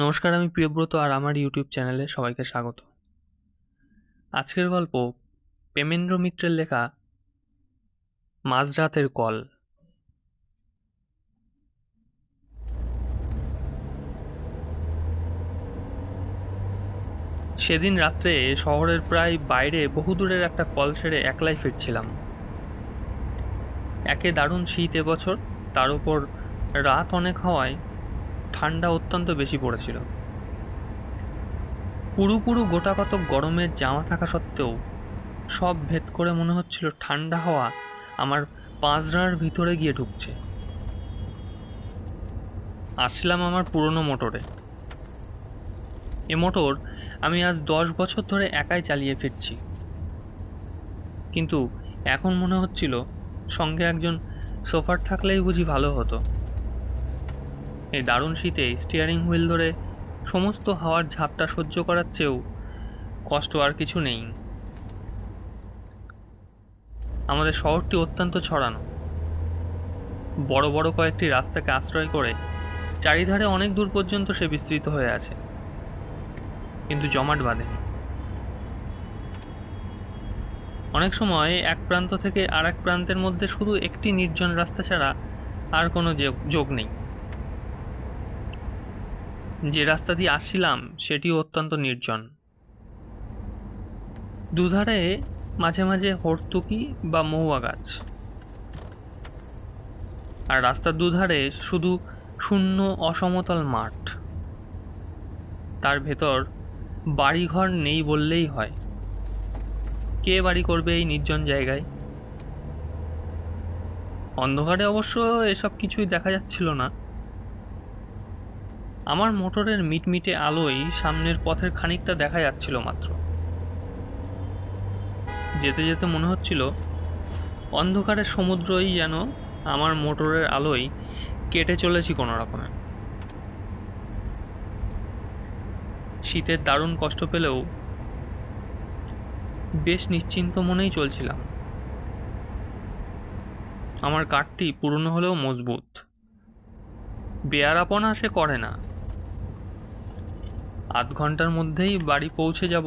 নমস্কার, আমি প্রিয়ব্রত আর আমার ইউটিউব চ্যানেলে সবাইকে স্বাগত। আজকের গল্প পেমেন্দ্র মিত্রের লেখা মাঝরাতের কল। সেদিন রাত্রে শহরের প্রায় বাইরে বহুদূরের একটা কল সেরে একলাই ফিরছিলাম। একে দারুণ শীত এবছর, তার উপর রাত অনেক হওয়ায় ঠান্ডা অত্যন্ত বেশি পড়েছিল। পুরু পুরু গোটা কতক গরমের জামা থাকা সত্ত্বেও সব ভেদ করে মনে হচ্ছিল ঠান্ডা হাওয়া আমার পাঁচড়ার ভিতরে গিয়ে ঢুকছে। আসলাম আমার পুরনো মোটরে। এ মোটর আমি আজ দশ বছর ধরে একাই চালিয়ে ফিরছি। কিন্তু এখন মনে হচ্ছিল সঙ্গে একজন সোফার থাকলেই বুঝি ভালো হতো। এই দারুণ শীতে স্টিয়ারিং হুইল ধরে সমস্ত হাওয়ার ঝাপটা সহ্য করার চেয়েও কষ্ট আর কিছু নেই। আমাদের শহরটি অত্যন্ত ছড়ানো। বড় বড় কয়েকটি রাস্তাকে আশ্রয় করে চারিধারে অনেক দূর পর্যন্ত সে বিস্তৃত হয়ে আছে। কিন্তু জমাট বাঁধেনি। অনেক সময় এক প্রান্ত থেকে আর এক প্রান্তের মধ্যে শুধু একটি নির্জন রাস্তা ছাড়া আর কোনো যোগ- নেই। যে রাস্তা দিয়ে আসছিলাম সেটিও অত্যন্ত নির্জন। দুধারে মাঝে মাঝে হর্তুকি বা মহুয়া গাছ। আর রাস্তার দুধারে শুধু শূন্য অসমতল মাঠ। তার ভেতর বাড়িঘর নেই বললেই হয়। কে বাড়ি করবে এই নির্জন জায়গায়? অন্ধকারে অবশ্য এসব কিছুই দেখা যাচ্ছিল না। আমার মোটরের মিটমিটে আলোয় সামনের পথের খানিকটা দেখা যাচ্ছিল মাত্র। যেতে যেতে মনে হচ্ছিল অন্ধকারের সমুদ্রই যেন আমার মোটরের আলোয় কেটে চলেছি কোনো রকমে। শীতের দারুণ কষ্ট পেলেও বেশ নিশ্চিন্ত মনেই চলছিলাম। আমার কাঠটি পুরনো হলেও মজবুত। বেয়ারাপনা সে করে না। আধ ঘণ্টার মধ্যেই বাড়ি পৌঁছে যাব।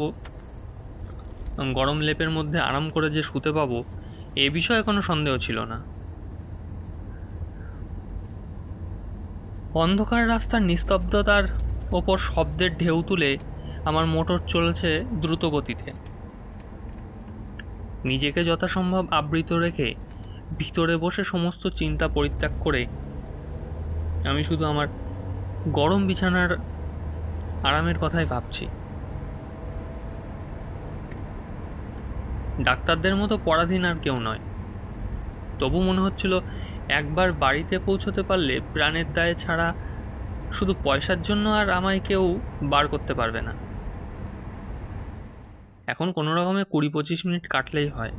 গরম লেপের মধ্যে আরাম করে যে শুতে পাবো, এ বিষয়ে কোনো সন্দেহ ছিল না। অন্ধকার রাস্তার নিস্তব্ধতার ওপর শব্দের ঢেউ তুলে আমার মোটর চলছে দ্রুত গতিতে। নিজেকে যথাসম্ভব আবৃত রেখে ভিতরে বসে সমস্ত চিন্তা পরিত্যাগ করে আমি শুধু আমার গরম বিছানার আরামের কথাই ভাবছি। ডাক্তারদের মতো পরাধীন আর কেউ নয়। তবু মনে হচ্ছিল, একবার বাড়িতে পৌঁছতে পারলে প্রাণের দায়ে ছাড়া শুধু পয়সার জন্য আর আমায় কেউ বার করতে পারবে না। এখন কোনো রকমে কুড়ি পঁচিশ মিনিট কাটলেই হয়।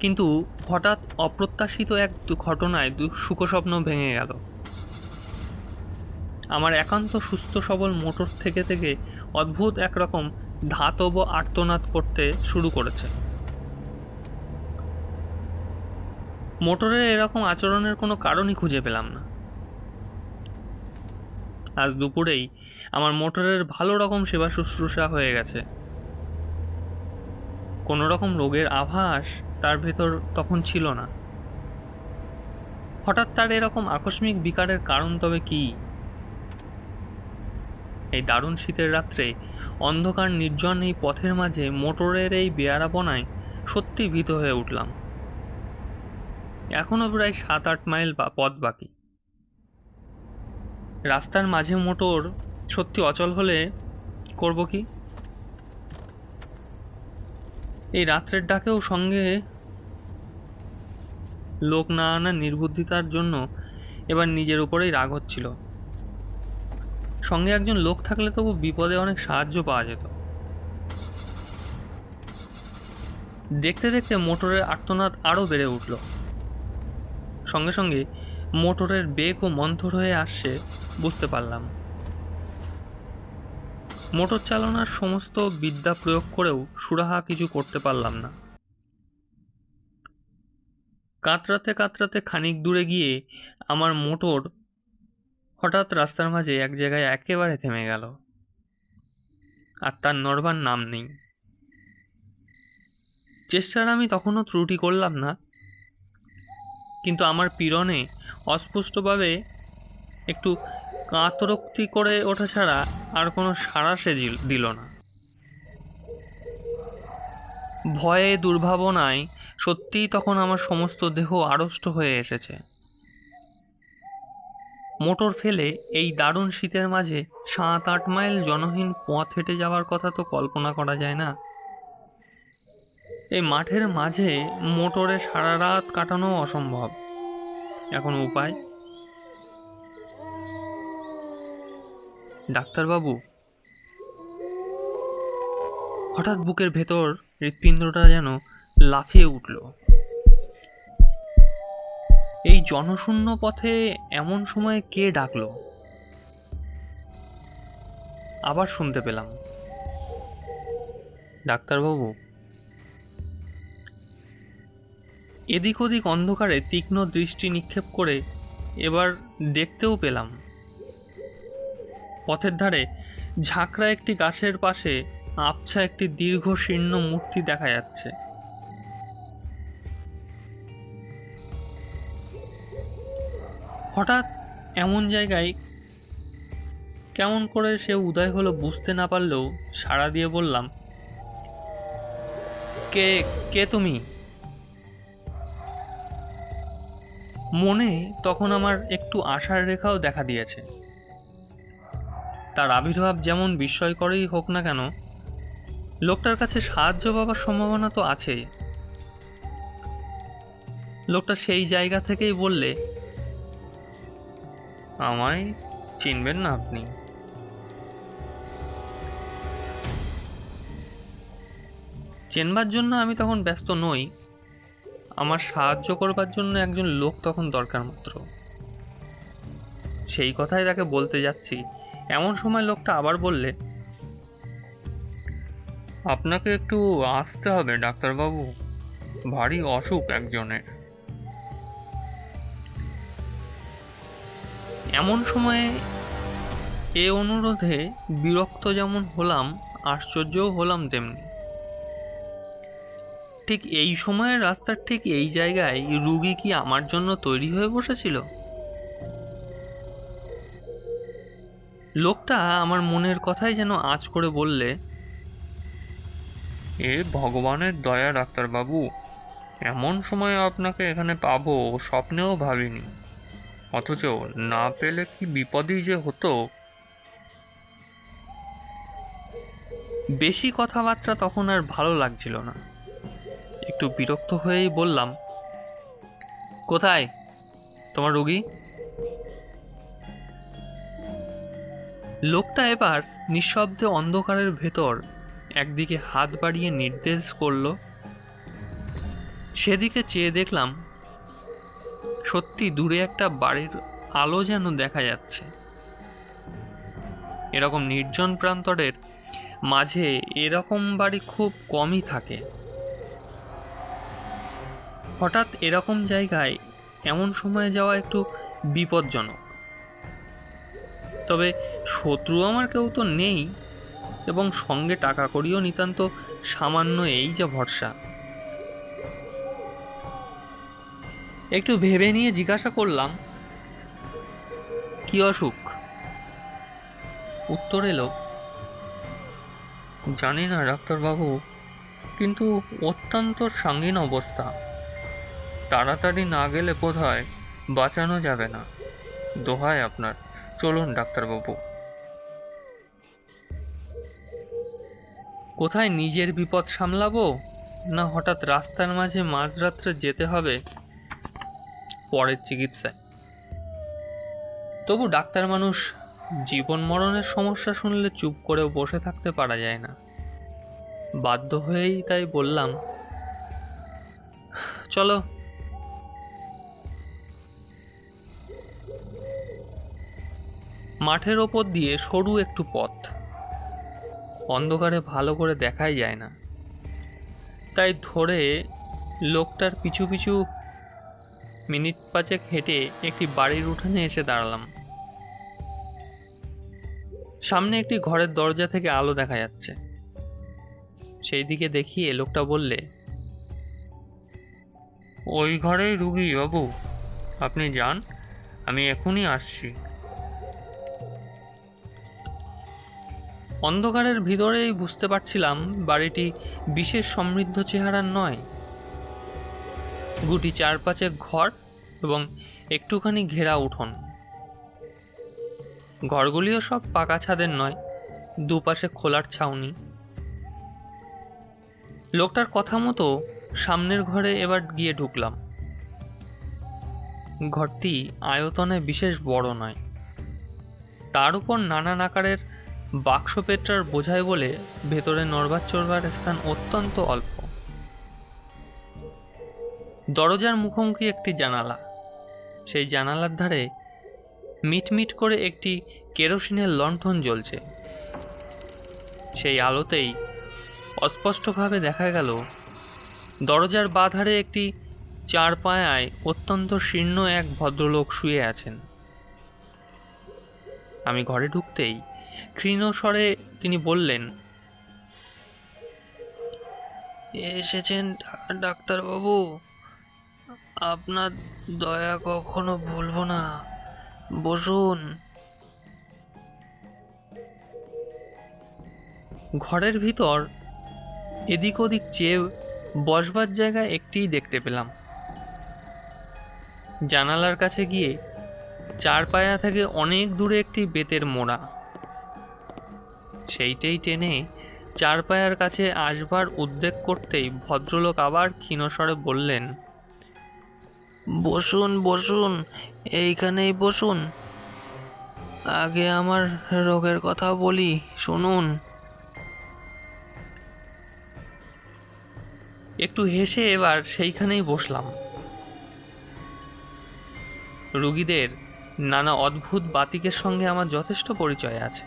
কিন্তু হঠাৎ অপ্রত্যাশিত এক ঘটনায় সুখস্বপ্ন ভেঙে গেল। আমার একান্ত সুস্থ সবল মোটর থেকে থেকে অদ্ভুত একরকম ধাতব আর্তনাদ করতে শুরু করেছে। মোটরের এরকম আচরণের কোনো কারণই খুঁজে পেলাম না। আজ দুপুরেই আমার মোটরের ভালো রকম সেবা শুশ্রূষা হয়ে গেছে। কোনো রকম রোগের আভাস তার ভেতর তখন ছিল না। হঠাৎ তার এরকম আকস্মিক বিকারের কারণ তবে কি? এই দারুণ শীতের রাত্রে অন্ধকার নির্জন এই পথের মাঝে মোটরের এই বেয়ারাপনায় সত্যি ভীত হয়ে উঠলাম। এখনও প্রায় সাত আট মাইল বা পথ বাকি। রাস্তার মাঝে মোটর সত্যি অচল হলে করব কি? এই রাত্রের ডাকেও সঙ্গে লোক না আনা নির্বুদ্ধিতার জন্য এবার নিজের উপরেই রাগ হচ্ছিল। সঙ্গে একজন লোক থাকলে তবু বিপদে অনেক সাহায্য পাওয়া যেত। দেখতে দেখতে মোটরের আর্তনাদ আরও বেড়ে উঠল। সঙ্গে সঙ্গে মোটরের বেগ ও মন্থর হয়ে আসছে বুঝতে পারলাম। মোটর চালানোর সমস্ত বিদ্যা প্রয়োগ করেও সুরাহা কিছু করতে পারলাম না। কাতরাতে কাতরাতে খানিক দূরে গিয়ে আমার মোটর হঠাৎ রাস্তার মাঝে এক জায়গায় একেবারে থেমে গেল। আর তার নড়বার নাম নেই। চেষ্টার আমি তখনও ত্রুটি করলাম না। কিন্তু আমার পীড়নে অস্পষ্টভাবে একটু কাতরোক্তি করে ওঠা ছাড়া আর কোনো সাড়া সে দিল না। ভয়ে দুর্ভাবনায় সত্যিই তখন আমার সমস্ত দেহ আড়ষ্ট হয়ে এসেছে। মোটর ফেলে এই দারুণ শীতের মাঝে সাত আট মাইল জনহীন পথ হেঁটে যাওয়ার কথা তো কল্পনা করা যায় না। এই মাঠের মাঝে মোটরে সারা রাত কাটানো অসম্ভব। এখন উপায়? ডাক্তারবাবু, হঠাৎ বুকের ভেতর হৃৎপিণ্ডটা যেন লাফিয়ে উঠল। এই জনশূন্য পথে এমন সময়ে কে ডাকলো? আবার শুনতে পেলাম। ডাক্তারবাবু। এদিক ওদিক অন্ধকারে তীক্ষ্ণ দৃষ্টি নিক্ষেপ করে এবার দেখতেও পেলাম। পথের ধারে ঝাঁকড়া একটি গাছের পাশে আবছা একটি দীর্ঘ শীর্ণ মূর্তি দেখা যাচ্ছে। হঠাৎ এমন জায়গায় কেমন করে সে উদয় হলো বুঝতে না পারলেও সাড়া দিয়ে বললাম, কে কে তুমি? মনে তখন আমার একটু আশার রেখাও দেখা দিয়েছে। তার আবির্ভাব যেমন বিস্ময়করই হোক না কেন, লোকটার কাছে সাহায্য পাবার সম্ভাবনা তো আছেই। লোকটা সেই জায়গা থেকেই বললে আমায় চিনবেন না আপনি। চেনবার জন্য আমি তখন ব্যস্ত নই। আমার সাহায্য করবার জন্য একজন লোক তখন দরকার মাত্র। সেই কথাই তাকে বলতে যাচ্ছি। এমন সময় লোকটা আবার বললে, আপনাকে একটু আসতে হবে, ডাক্তারবাবু। ভারী অসুখ একজনের। এমন সময়ে এ অনুরোধে বিরক্ত যেমন হলাম, আশ্চর্যও হলাম তেমনি। ঠিক এই সময়ে রাস্তার ঠিক এই জায়গায় রুগী কি আমার জন্য তৈরি হয়ে বসেছিল? লোকটা আমার মনের কথাই যেন আঁচ করে বললে, এ ভগবানের দয়া ডাক্তারবাবু, এমন সময় আপনাকে এখানে পাবো, স্বপ্নেও ভাবিনি। অথচ না পেলে কি বিপদই যে হতো? বেশি কথাবার্তা তখন আর ভালো লাগছিল না। একটু বিরক্ত হয়েই বললাম, কোথায়? তোমার রুগী? লোকটা এবার নিঃশব্দে অন্ধকারের ভেতর একদিকে হাত বাড়িয়ে নির্দেশ করল। সেদিকে চেয়ে দেখলাম সত্যি দূরে একটা বাড়ির আলো যেন দেখা যাচ্ছে। এরকম নির্জন প্রান্তরের মাঝে এরকম বাড়ি খুব কমই থাকে। হঠাৎ এরকম জায়গায় এমন সময়ে যাওয়া একটু বিপজ্জনক। তবে শত্রু আমার কেউ তো নেই এবং সঙ্গে টাকা করিও নিতান্ত সামান্য এই যা ভরসা। একটু ভেবে নিয়ে জিজ্ঞাসা করলাম, কি অসুখ? উত্তর এলো, জানি না ডাক্তারবাবু, কিন্তু অত্যন্ত সাঙ্গীন অবস্থা। তাড়াতাড়ি না গেলে বোধ হয় বাঁচানো যাবে না। দোহায় আপনার। চলুন ডাক্তারবাবু। কোথায় নিজের বিপদ সামলাবো? না হঠাৎ রাস্তার মাঝে মাঝরাত্রে যেতে হবে? পরের চিকিৎসায়। তবু ডাক্তার মানুষ জীবন মরণের সমস্যা শুনলে চুপ করেও বসে থাকতে পারা যায় না। বাধ্য হয়েই তাই বললাম, চলো। মাঠের ওপর দিয়ে সরু একটু পথ। অন্ধকারে ভালো করে দেখাই যায় না। তাই ধরে লোকটার পিছু পিছু মিনিট পাঁচেক হেঁটে একটি বাড়ির উঠানে এসে দাঁড়ালাম। সামনে একটি ঘরের দরজা থেকে আলো দেখা যাচ্ছে। সেই দিকে দেখিয়ে লোকটা বললে, ওই ঘরেই রুগী বাবু, আপনি যান, আমি এখনই আসছি। অন্ধকারের ভিতরেই বুঝতে পারছিলাম বাড়িটি বিশেষ সমৃদ্ধ চেহারার নয়। গুটি চার পাঁচেক ঘর এবং একটুখানি ঘেরা উঠোন। ঘরগুলিও সব পাকা ছাদের নয়, দুপাশে খোলার ছাউনি। লোকটার কথা মতো সামনের ঘরে এবার গিয়ে ঢুকলাম। ঘরটি আয়তনে বিশেষ বড় নয়। তার উপর নানান আকারের বাক্স পেট্রার বোঝায় বলে ভেতরে নড়বার চড়বার স্থান অত্যন্ত অল্প। দরজার মুখোমুখি একটি জানালা। সেই জানালার ধারে মিটমিট করে একটি কেরোসিনের লণ্ঠন জ্বলছে। সেই আলোতেই অস্পষ্টভাবে দেখা গেল, দরজার বাধারে একটি চার পায়ায় অত্যন্ত শীর্ণ এক ভদ্রলোক শুয়ে আছেন। আমি ঘরে ঢুকতেই ক্ষীণ স্বরে তিনি বললেন, এসেছেন ডাক্তারবাবু। আপনার দয়া কখনো ভুলবো না। বসুন। ঘরের ভিতর এদিক ওদিক চেয়ে বসবার জায়গা একটিই দেখতে পেলাম। জানালার কাছে গিয়ে চার পায়া থেকে অনেক দূরে একটি বেতের মোড়া। সেইটাই টেনে চার পায়ার কাছে আসবার উদ্বেগ করতেই ভদ্রলোক আবার ক্ষীণস্বরে বললেন বসুন বসুন, এইখানেই বসুন। আগে আমার রোগের কথা বলি, শুনুন। একটু হেসে এবার সেইখানেই বসলাম। রুগীদের নানা অদ্ভুত বাতিকের সঙ্গে আমার যথেষ্ট পরিচয় আছে।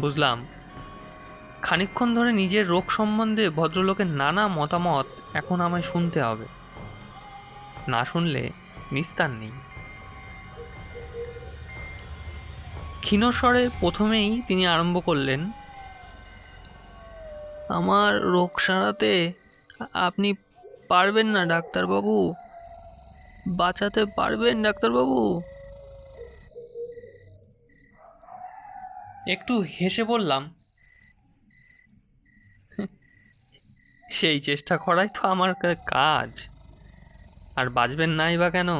বুঝলাম, খানিকক্ষণ ধরে নিজের রোগ সম্বন্ধে ভদ্রলোকের নানা মতামত এখন আমায় শুনতে হবে। না শুনলে নিস্তার নেই। ক্ষীণস্বরে প্রথমেই তিনি আরম্ভ করলেন, আমার রোগ সারাতে আপনি পারবেন না, ডাক্তারবাবু। বাঁচাতে পারবেন, ডাক্তারবাবু? একটু হেসে বললাম, সেই চেষ্টা করাই তো আমার কাজ। আর বাঁচবেন নাই বা কেন?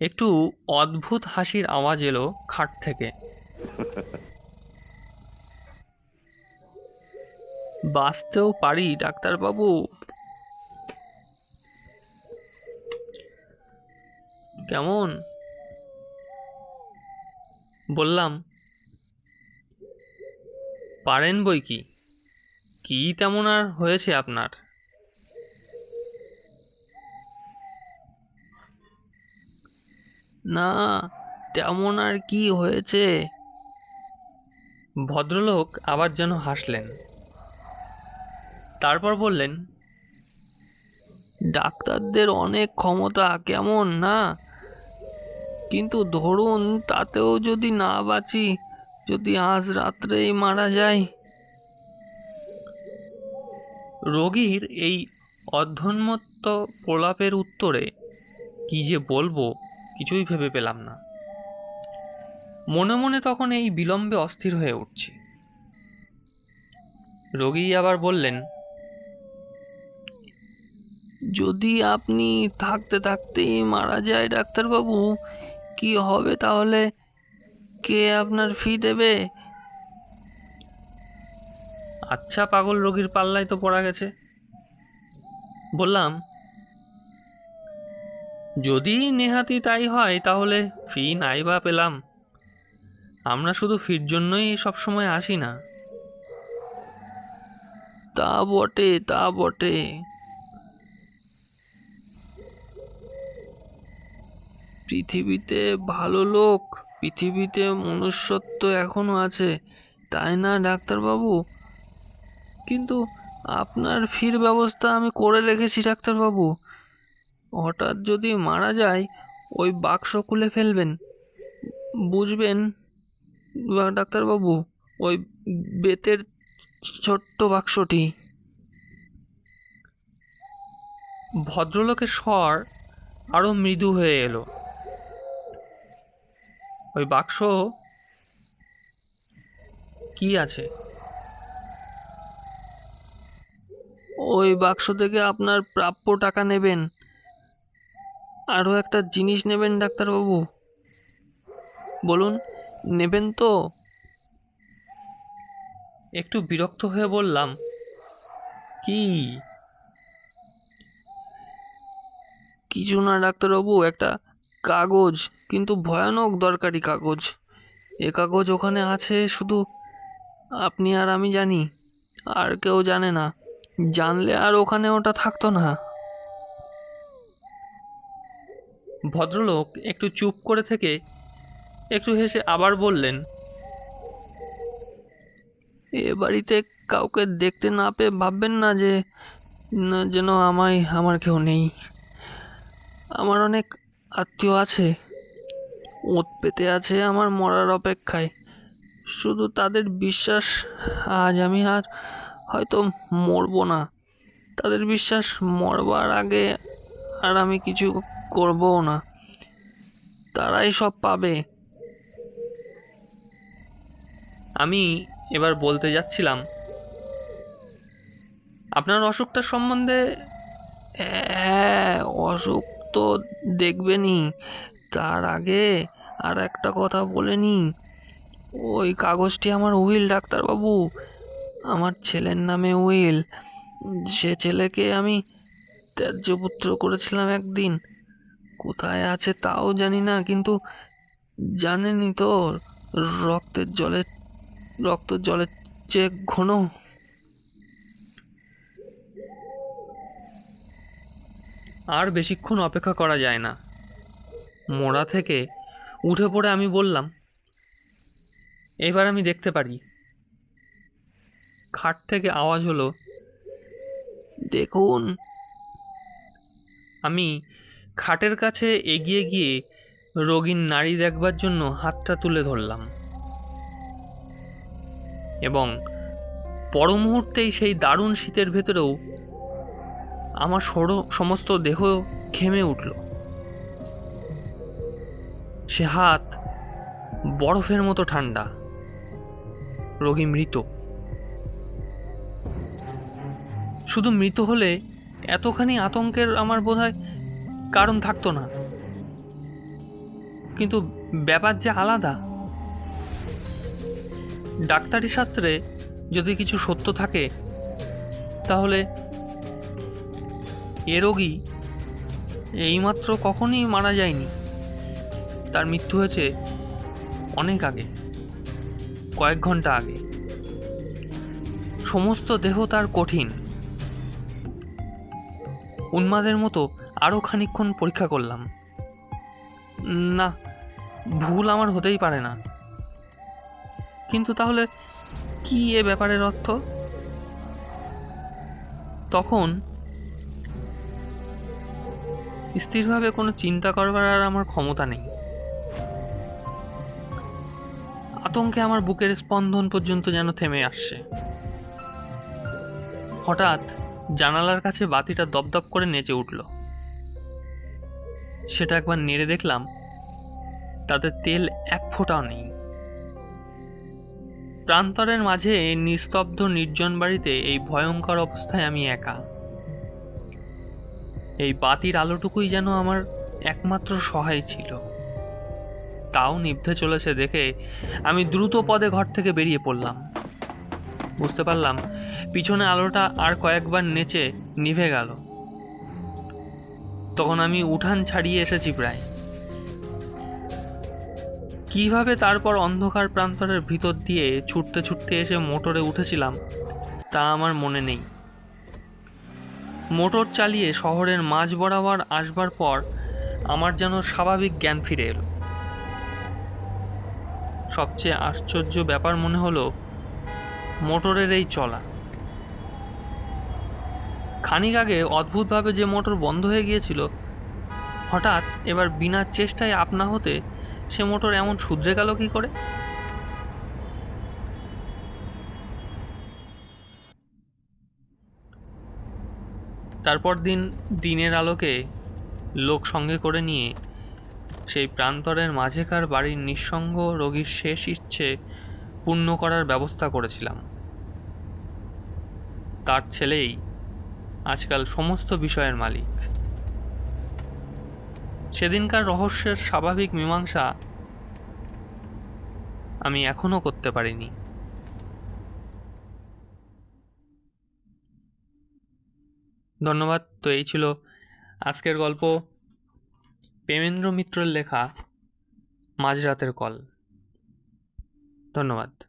একটু অদ্ভুত হাসির আওয়াজ এলো খাট থেকে। বাঁচতেও পারি, ডাক্তারবাবু। কেমন? বললাম, পারেন বই কি? কি তেমন আর হয়েছে আপনার? না তেমন আর কি হয়েছে? ভদ্রলোক আবার যেন হাসলেন। তারপর বললেন ডাক্তারদের অনেক ক্ষমতা কেমন না? কিন্তু ধরুন তাতেও যদি না বাঁচি যদি আজ রাত্রেই মারা যায় রোগীর এই অধ্যন্মত্ত প্রলাপের উত্তরে কি যে বলব কিছুই ভেবে পেলাম না। মনে মনে তখন এই বিলম্বে অস্থির হয়ে উঠছি। রোগী আবার বললেন যদি আপনি থাকতে থাকতেই মারা যায় ডাক্তারবাবু কি হবে তাহলে? কে আপনার ফি দেবে? আচ্ছা পাগল রোগীর পাল্লায় তো পড়া গেছে। বললাম যদি নেহাতি তাই হয়, তাহলে ফি নাই বা পেলাম। আমরা শুধু ফির জন্যই সবসময় আসি না। তা বটে তা বটে। পৃথিবীতে ভালো লোক, পৃথিবীতে মনুষ্যত্ব এখনও আছে, তাই না, ডাক্তারবাবু? কিন্তু আপনার ফির ব্যবস্থা আমি করে রেখেছি, ডাক্তারবাবু। হঠাৎ যদি মারা যায়, ওই বাক্স খুলে ফেলবেন। বুঝবেন ডাক্তারবাবু, ওই বেতের ছোট্ট বাক্সটি। ভদ্রলোকের স্বর আরও মৃদু হয়ে এলো। ওই বাক্স কি আছে? ওই বাক্স থেকে আপনার প্রাপ্য টাকা নেবেন। আরও একটা জিনিস নেবেন, ডাক্তারবাবু। বলুন, নেবেন তো? একটু বিরক্ত হয়ে বললাম, কি? কিছু না ডাক্তারবাবু, একটা কাগজ, কিন্তু ভয়ানক দরকারি কাগজ। এ কাগজ ওখানে আছে শুধু আপনি আর আমি জানি, আর কেউ জানে না। জানলে আর ওখানে ওটা থাকতো না। ভদ্রলোক একটু চুপ করে থেকে একটু হেসে আবার বললেন, এ বাড়িতে কাউকে দেখতে না পেয়ে ভাববেন না যে যেন আমায়, আমার কেউ নেই। আমার অনেক আত্মীয় আছে। ওত পেতে আছে আমার মরার অপেক্ষায়। শুধু তাদের বিশ্বাস, আজ আমি আর হয়তো মরবো না। তাদের বিশ্বাস মরবার আগে আর আমি কিছু করবও না। তারাই সব পাবে। আমি এবার বলতে যাচ্ছিলাম, আপনার অসুখটা সম্বন্ধে হ্যাঁ অসুখ তো দেখবেনই। তার আগে আর একটা কথা বলে নি। ওই কাগজটি আমার উইল, ডাক্তারবাবু। আমার ছেলের নামে উইল। সে ছেলেকে আমি ত্যায্য পুত্র করেছিলাম একদিন। কোথায় আছে তাও জানি না, কিন্তু জানেনই তো, রক্তের জলে রক্ত জলের চেয়ে ঘন। আর বেশিক্ষণ অপেক্ষা করা যায় না। মোড়া থেকে উঠে পড়ে আমি বললাম, এবার আমি দেখতে পারি। খাট থেকে আওয়াজ হলো, দেখুন। আমি খাটের কাছে এগিয়ে গিয়ে রোগীর নাড়ি দেখবার জন্য হাতটা তুলে ধরলাম। এবং পর মুহূর্তেই সেই দারুণ শীতের ভেতরেও আমার সরো সমস্ত দেহ ঘেমে উঠল। সে হাত বরফের মতো ঠান্ডা, রোগী মৃত। শুধু মৃত হলে এতখানি আতঙ্কের আমার বোধহয় কারণ থাকতো না। কিন্তু ব্যাপার যে আলাদা। ডাক্তারি শাস্ত্রে যদি কিছু সত্য থাকে, তাহলে এ রোগী এইমাত্র কখনই মারা যায়নি। তার মৃত্যু হয়েছে অনেক আগে, কয়েক ঘণ্টা আগে। সমস্ত দেহ তার কঠিন। উন্মাদের মতো আরও খানিকক্ষণ পরীক্ষা করলাম। না, ভুল আমার হতেই পারে না। কিন্তু তাহলে কি এ ব্যাপারের অর্থ? তখন স্থিরভাবে কোনো চিন্তা করবার আর আমার ক্ষমতা নেই। আতঙ্কে আমার বুকের স্পন্দন পর্যন্ত যেন থেমে আসছে। হঠাৎ জানালার কাছে বাতিটা দপদপ করে নেচে উঠল। সেটা একবার নেড়ে দেখলাম। তাতে তেল এক ফোঁটাও নেই। প্রান্তরের মাঝে নিস্তব্ধ নির্জন বাড়িতে এই ভয়ঙ্কর অবস্থায় আমি একা। এই বাতির আলোটুকুই যেন আমার একমাত্র সহায় ছিল। তাও নিভতে চলেছে দেখে আমি দ্রুত পদে ঘর থেকে বেরিয়ে পড়লাম। বুঝতে পারলাম, পিছনে আলোটা আর কয়েকবার নেচে নিভে গেল। তখন আমি উঠান ছাড়িয়ে এসেছি প্রায়। কীভাবে তারপর অন্ধকার প্রান্তরের ভিতর দিয়ে ছুটতে ছুটতে এসে মোটরে উঠেছিলাম, তা আমার মনে নেই। মোটর চালিয়ে শহরের মাঝ বরাবর আসবার পর আমার যেন স্বাভাবিক জ্ঞান ফিরে এলো। সবচেয়ে আশ্চর্য ব্যাপার মনে হলো, মোটরের এই চলা। খানিক আগে অদ্ভুতভাবে যে মোটর বন্ধ হয়ে গিয়েছিল, হঠাৎ এবার বিনা চেষ্টায় আপনা হতে সে মোটর এমন শুধরে গেল কী করে? তারপর দিন, দিনের আলোকে লোক সঙ্গে করে নিয়ে সেই প্রান্তরের মাঝেকার বাড়ির নিঃসঙ্গ রোগীর শেষ ইচ্ছে পূর্ণ করার ব্যবস্থা করেছিলাম। তার ছেলেই আজকাল সমস্ত বিষয়ের মালিক। সেদিনকার রহস্যের স্বাভাবিক মীমাংসা আমি এখনও করতে পারিনি। ধন্যবাদ, তো এই ছিল আজকের গল্প। প্রেমেন্দ্র মিত্রের লেখা মাঝরাতের কল। ধন্যবাদ।